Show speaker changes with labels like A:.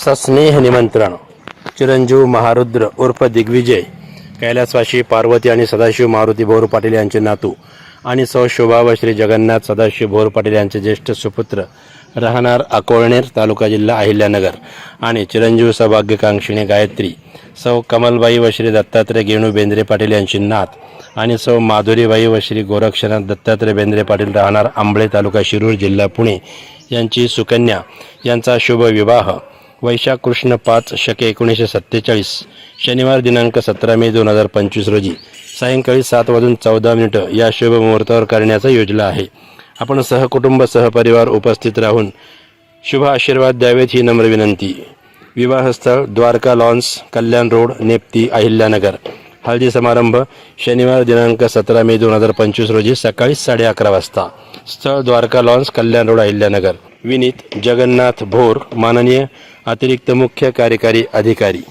A: सस्नेह निमंत्रण. चिरंजीव महारुद्र उर्फ दिग्विजय कैलासवासी पार्वती आणि सदाशिव मारुती भोर पाटील यांचे नातू आणि सौ शोभा व श्री जगन्नाथ सदाशिव भोर पाटील यांचे ज्येष्ठ सुपुत्र राहणार अकोळनेर तालुका जिल्हा अहिल्यानगर आणि चिरंजीव सौभाग्यकांक्षिणी गायत्री सौ कमलबाई व श्री दत्तात्रय गेणू बेंद्रे पाटील यांची नात आणि सौ माधुरीबाई व श्री गोरक्षनाथ दत्तात्रय बेंद्रे पाटील राहणार आंबळे तालुका शिरूर जिल्हा पुणे यांची सुकन्या यांचा शुभ विवाह वैशाख कृष्ण पाच शके एकोणीसशे सत्तेचाळीस शनिवार दिनांक सतरा मे दोन हजार पंचवीस रोजी सायंकाळी सात वाजून चौदा मिनिटं या शुभ मुहूर्तावर करण्याचा योजना आहे. आपण सहकुटुंब सहपरिवार उपस्थित राहून शुभ आशीर्वाद द्यावेत ही नम्र विनंती. विवाहस्थळ द्वारका लॉन्स कल्याण रोड नेप्ती अहिल्यानगर. हळदी समारंभ शनिवार दिनांक सतरा मे दोन हजार पंचवीस रोजी सकाळी साडे अकरा वाजता. स्थळ द्वारका लॉन्स कल्याण रोड अहिल्यानगर. विनीत जगन्नाथ भोर माननीय अतिरिक्त मुख्य कार्यकारी अधिकारी